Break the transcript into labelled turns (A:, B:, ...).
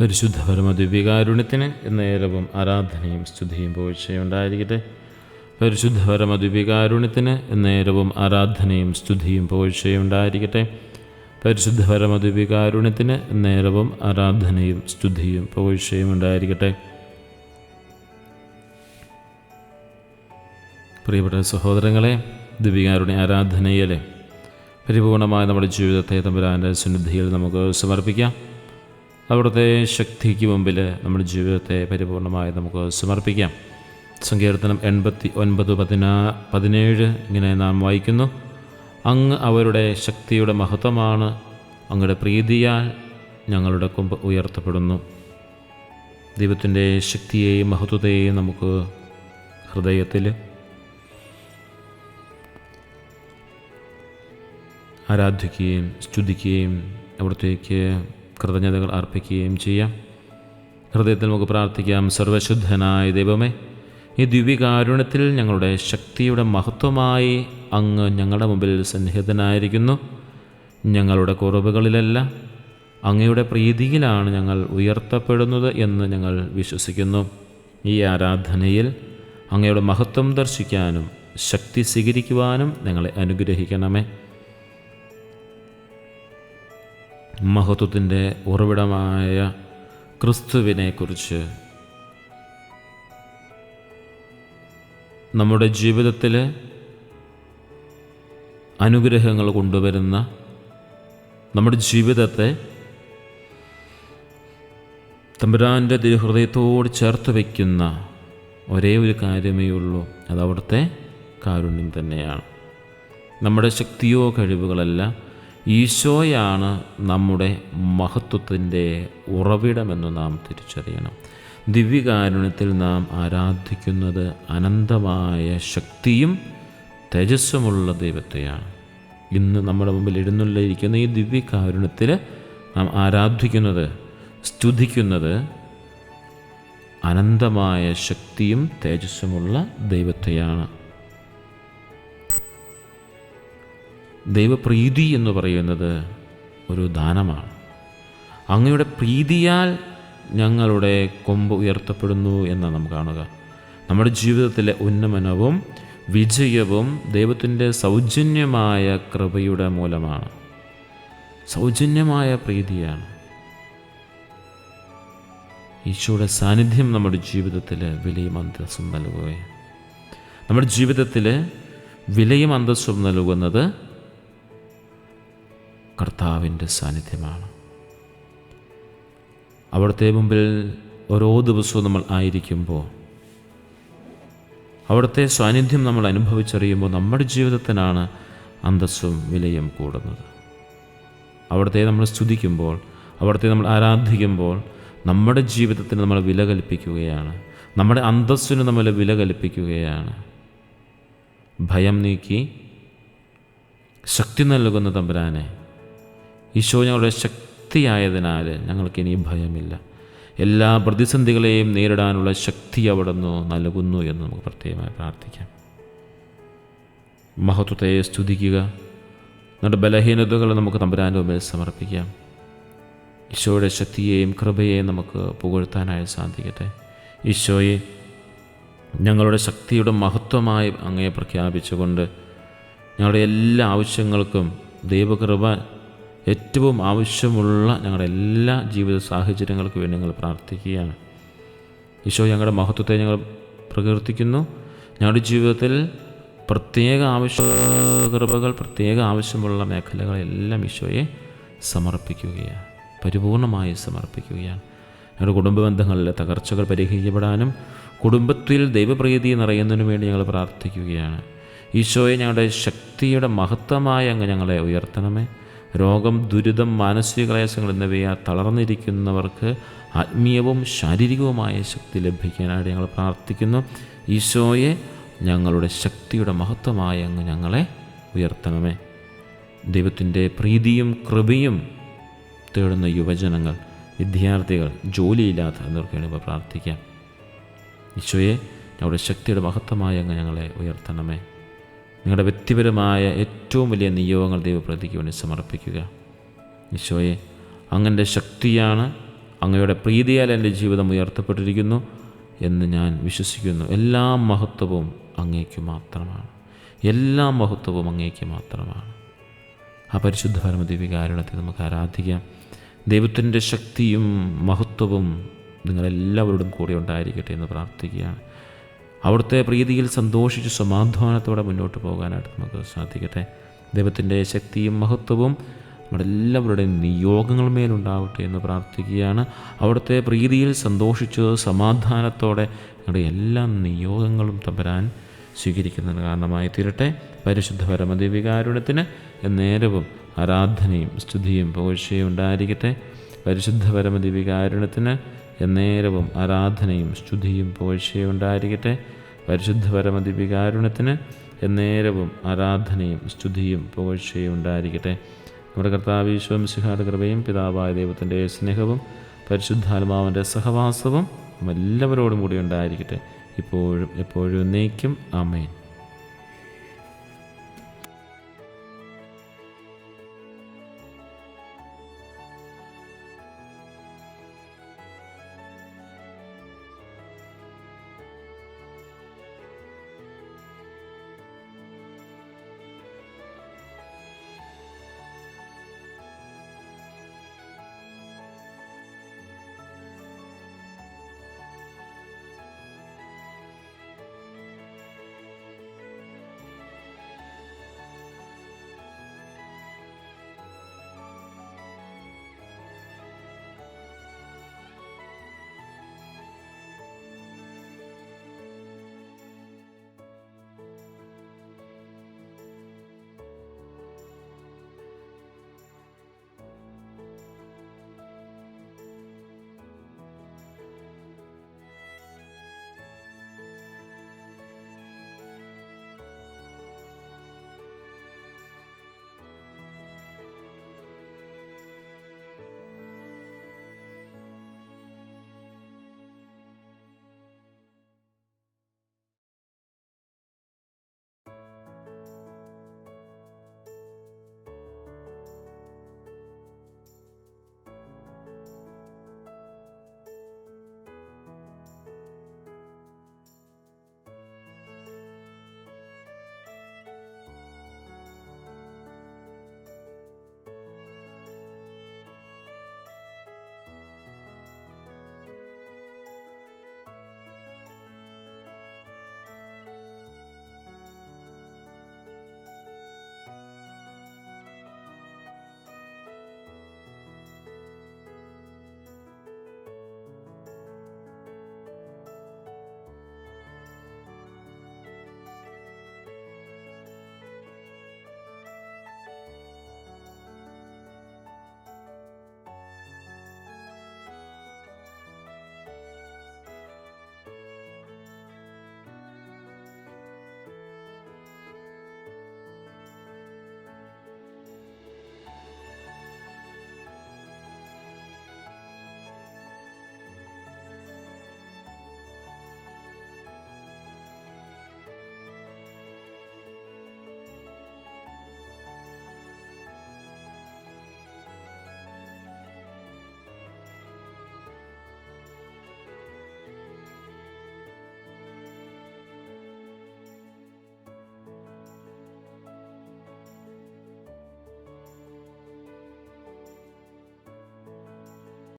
A: പരിശുദ്ധ പരമദ്വീപികാരുണ്യത്തിന് എന്നേരവും ആരാധനയും സ്തുതിയും പോഴ്ചയുണ്ടായിരിക്കട്ടെ പരിശുദ്ധ പരമദ്വീപികാരുണ്യത്തിന് എന്നേരവും ആരാധനയും സ്തുതിയും പോഴ്ചയുണ്ടായിരിക്കട്ടെ പരിശുദ്ധ പരമദ്വീപികാരുണ്യത്തിന് എന്നേരവും ആരാധനയും സ്തുതിയും പോഴ്ചയും ഉണ്ടായിരിക്കട്ടെ പ്രിയപ്പെട്ട സഹോദരങ്ങളെ ദിവികാരുടെ ആരാധനയിലെ പരിപൂർണമായ നമ്മുടെ ജീവിതത്തെ തമ്പുരാന്റെ സന്നിധിയിൽ നമുക്ക് സമർപ്പിക്കാം. അവിടുത്തെ ശക്തിക്ക് മുമ്പിൽ നമ്മുടെ ജീവിതത്തെ പരിപൂർണമായി നമുക്ക് സമർപ്പിക്കാം. സങ്കീർത്തനം എൺപത്തി ഒൻപത് പതിനാ പതിനേഴ് ഇങ്ങനെ നാം വായിക്കുന്നു. അങ്ങ് അവരുടെ ശക്തിയുടെ മഹത്വമാണ് അങ്ങയുടെ പ്രീതിയാൽ ഞങ്ങളുടെ കൊമ്പ് ഉയർത്തപ്പെടുന്നു. ദൈവത്തിന്റെ ശക്തിയെയും മഹത്വത്തെയും നമുക്ക് ഹൃദയത്തിൽ ആരാധിക്കുകയും സ്തുതിക്കുകയും അവിടത്തേക്ക് കൃതജ്ഞതകൾ അർപ്പിക്കുകയും ചെയ്യാം. ഹൃദയത്തിൽ നമുക്ക് പ്രാർത്ഥിക്കാം സർവശുദ്ധനായ ദൈവമേ ഈ ദിവ്യകാരുണ്യത്തിൽ ഞങ്ങളുടെ ശക്തിയുടെ മഹത്വമായി അങ്ങ് ഞങ്ങളുടെ മുമ്പിൽ സന്നിഹിതനായിരിക്കുന്നു. ഞങ്ങളുടെ കുറവുകളിലല്ല അങ്ങയുടെ പ്രീതിയിലാണ് ഞങ്ങൾ ഉയർത്തപ്പെടുന്നത് എന്ന് ഞങ്ങൾ വിശ്വസിക്കുന്നു. ഈ ആരാധനയിൽ അങ്ങയുടെ മഹത്വം ദർശിക്കാനും ശക്തി സ്വീകരിക്കുവാനും ഞങ്ങളെ അനുഗ്രഹിക്കണമേ. മഹത്വത്തിന്റെ ഉറവിടമായ ക്രിസ്തുവിനെക്കുറിച്ച്. നമ്മുടെ ജീവിതത്തിൽ അനുഗ്രഹങ്ങൾ കൊണ്ടുവരുന്ന നമ്മുടെ ജീവിതത്തെ തമ്പുരാന്റെ തിരുഹൃദയത്തോട് ചേർത്ത് വയ്ക്കുന്ന ഒരേ ഒരു കാര്യമേ ഉള്ളൂ. അത് അവിടുത്തെ കാരുണ്യം തന്നെയാണ്. നമ്മുടെ ശക്തിയോ കഴിവുകളല്ല ഈശോയാണ് നമ്മുടെ മഹത്വത്തിന്റെ ഉറവിടമെന്ന് നാം തിരിച്ചറിയണം. ദിവ്യകാരുണ്യത്തിൽ നാം ആരാധിക്കുന്നത് അനന്തമായ ശക്തിയും തേജസ്സുമുള്ള ദൈവത്തെയാണ്. ഇന്ന് നമ്മുടെ മുമ്പിൽ ഇരുന്നുള്ളിരിക്കുന്ന ഈ ദിവ്യകാരുണ്യത്തിൽ നാം ആരാധിക്കുന്നത് സ്തുതിക്കുന്നത് അനന്തമായ ശക്തിയും തേജസ്സുമുള്ള ദൈവത്തെയാണ്. ദൈവപ്രീതി എന്ന് പറയുന്നത് ഒരു ദാനമാണ്. അങ്ങയുടെ പ്രീതിയാൽ ഞങ്ങളുടെ കൊമ്പ് ഉയർത്തപ്പെടുന്നു എന്ന് നാം കാണുക. നമ്മുടെ ജീവിതത്തിലെ ഉന്നമനവും വിജയവും ദൈവത്തിന്റെ സൗജന്യമായ കൃപയുടെ മൂലമാണ്. സൗജന്യമായ പ്രീതിയാണ്. ഈശോയുടെ സാന്നിധ്യം നമ്മുടെ ജീവിതത്തിൽ വിലയും അന്തസ്സും നൽകുകയും നമ്മുടെ ജീവിതത്തിൽ വിലയും അന്തസ്സും നൽകുന്നത് കർത്താവിന്റെ സാന്നിധ്യമാണ്. അവിടുത്തെ മുമ്പിൽ ഓരോ ദിവസവും നമ്മൾ ആയിരിക്കുമ്പോൾ അവിടുത്തെ സാന്നിധ്യം നമ്മൾ അനുഭവിച്ചറിയുമ്പോൾ നമ്മുടെ ജീവിതത്തിനാണ് അന്തസ്സും വിലയും കൂടുന്നത്. അവിടുത്തെ നമ്മൾ സ്തുതിക്കുമ്പോൾ അവിടുത്തെ നമ്മൾ ആരാധിക്കുമ്പോൾ നമ്മുടെ ജീവിതത്തിന് നമ്മൾ വില കൽപ്പിക്കുകയാണ്. നമ്മുടെ അന്തസ്സിന് നമ്മൾ വില കൽപ്പിക്കുകയാണ്. ഭയം നീക്കി ശക്തി നൽകുന്ന തമ്പുരാനെ ഈശോ ഞങ്ങളുടെ ശക്തിയായതിനാൽ ഞങ്ങൾക്ക് ഇനി ഭയമില്ല. എല്ലാ പ്രതിസന്ധികളെയും നേരിടാനുള്ള ശക്തി അവിടുന്ന് നൽകുന്നു എന്ന് നമുക്ക് പ്രത്യേകമായി പ്രാർത്ഥിക്കാം. മഹത്വത്തെ സ്തുതിക്കുക. നമ്മുടെ ബലഹീനതകൾ നമുക്ക് തമ്പുരാന്റെ മുമ്പിൽ സമർപ്പിക്കാം. ഈശോയുടെ ശക്തിയെയും കൃപയെയും നമുക്ക് പുകഴ്ത്താനായി സാധിക്കട്ടെ. ഈശോയെ ഞങ്ങളുടെ ശക്തിയുടെ മഹത്വമായി അങ്ങയെ പ്രഖ്യാപിച്ചുകൊണ്ട് ഞങ്ങളുടെ എല്ലാ ആവശ്യങ്ങൾക്കും ദൈവകൃപ ഏറ്റവും ആവശ്യമുള്ള ഞങ്ങളുടെ എല്ലാ ജീവിത സാഹചര്യങ്ങൾക്ക് വേണ്ടി ഞങ്ങൾ പ്രാർത്ഥിക്കുകയാണ്. ഈശോ ഞങ്ങളുടെ മഹത്വത്തെ ഞങ്ങൾ പ്രകീർത്തിക്കുന്നു. ഞങ്ങളുടെ ജീവിതത്തിൽ പ്രത്യേക ആവശ്യ കൃപകൾ പ്രത്യേക ആവശ്യമുള്ള മേഖലകളെല്ലാം ഈശോയെ സമർപ്പിക്കുകയാണ്. പരിപൂർണമായി സമർപ്പിക്കുകയാണ്. ഞങ്ങളുടെ കുടുംബ ബന്ധങ്ങളിലെ തകർച്ചകൾ പരിഹരിക്കപ്പെടാനും കുടുംബത്തിൽ ദൈവപ്രീതി നിറയുന്നതിനു വേണ്ടി ഞങ്ങൾ പ്രാർത്ഥിക്കുകയാണ്. ഈശോയെ ഞങ്ങളുടെ ശക്തിയുടെ മഹത്വമായ അങ്ങ് ഞങ്ങളെ ഉയർത്തണമേ. രോഗം ദുരിതം മാനസിക ക്ലേശങ്ങൾ എന്നിവയാ തളർന്നിരിക്കുന്നവർക്ക് ആത്മീയവും ശാരീരികവുമായ ശക്തി ലഭിക്കാനായിട്ട് ഞങ്ങൾ പ്രാർത്ഥിക്കുന്നു. ഈശോയെ ഞങ്ങളുടെ ശക്തിയുടെ മഹത്വമായി അങ്ങ് ഞങ്ങളെ ഉയർത്തണമേ. ദൈവത്തിന്റെ പ്രീതിയും കൃപയും തേടുന്ന യുവജനങ്ങൾ വിദ്യാർത്ഥികൾ ജോലിയില്ലാത്ത എന്നവർക്ക് വേണ്ടി ഇപ്പോൾ പ്രാർത്ഥിക്കാം. ഈശോയെ ഞങ്ങളുടെ ശക്തിയുടെ മഹത്വമായി അങ്ങ് ഞങ്ങളെ ഉയർത്തണമേ. നിങ്ങളുടെ വ്യക്തിപരമായ ഏറ്റവും വലിയ നിയോഗങ്ങൾ ദൈവപ്രതിക്ക് വേണ്ടി സമർപ്പിക്കുക. ഈശോയെ അങ്ങന്റെ ശക്തിയാണ് അങ്ങയുടെ പ്രീതിയാൽ എന്റെ ജീവിതം ഉയർത്തപ്പെട്ടിരിക്കുന്നു എന്ന് ഞാൻ വിശ്വസിക്കുന്നു. എല്ലാ മഹത്വവും അങ്ങേക്ക് മാത്രമാണ്. എല്ലാ മഹത്വവും അങ്ങേക്ക് മാത്രമാണ്. ആ പരിശുദ്ധ പരമദിവികാരണത്തെ നമുക്ക് ആരാധിക്കാം. ദൈവത്തിന്റെ ശക്തിയും മഹത്വവും നിങ്ങളെല്ലാവരോടും കൂടെ ഉണ്ടായിരിക്കട്ടെ എന്ന് പ്രാർത്ഥിക്കുകയാണ്. അവിടുത്തെ പ്രീതിയിൽ സന്തോഷിച്ച് സമാധാനത്തോടെ മുന്നോട്ട് പോകാനായിട്ട് നമുക്ക് സാധിക്കട്ടെ. ദൈവത്തിന്റെ ശക്തിയും മഹത്വവും നമ്മുടെ എല്ലാവരുടെയും നിയോഗങ്ങൾ മേലുണ്ടാവട്ടെ എന്ന് പ്രാർത്ഥിക്കുകയാണ്. അവിടുത്തെ പ്രീതിയിൽ സന്തോഷിച്ച് സമാധാനത്തോടെ നിങ്ങളുടെ എല്ലാ നിയോഗങ്ങളും തമ്പരാൻ സ്വീകരിക്കുന്നതിന് കാരണമായി തീരട്ടെ. പരിശുദ്ധ പരമദിവികാരുണ്യത്തിന് നേരവും ആരാധനയും സ്തുതിയും പുകഴ്ചയും ഉണ്ടായിരിക്കട്ടെ. പരിശുദ്ധ പരമദിവികാരുണ്യത്തിന് എന്നേരവും ആരാധനയും സ്തുതിയും പുകഴ്ചയും ഉണ്ടായിരിക്കട്ടെ. പരിശുദ്ധ പരമദിവികാരുണ്യത്തിന് എന്നേരവും ആരാധനയും സ്തുതിയും പുകഴ്ചയും ഉണ്ടായിരിക്കട്ടെ. നമ്മുടെ കർത്താവ് ഈശോമിശിഹാട് കൃപയും പിതാവായ ദൈവത്തിന്റെ സ്നേഹവും പരിശുദ്ധാത്മാവിന്റെ സഹവാസവും എല്ലാവരോടും കൂടി ഉണ്ടായിരിക്കട്ടെ. ഇപ്പോഴും എപ്പോഴും എന്നേക്കും. ആമേൻ.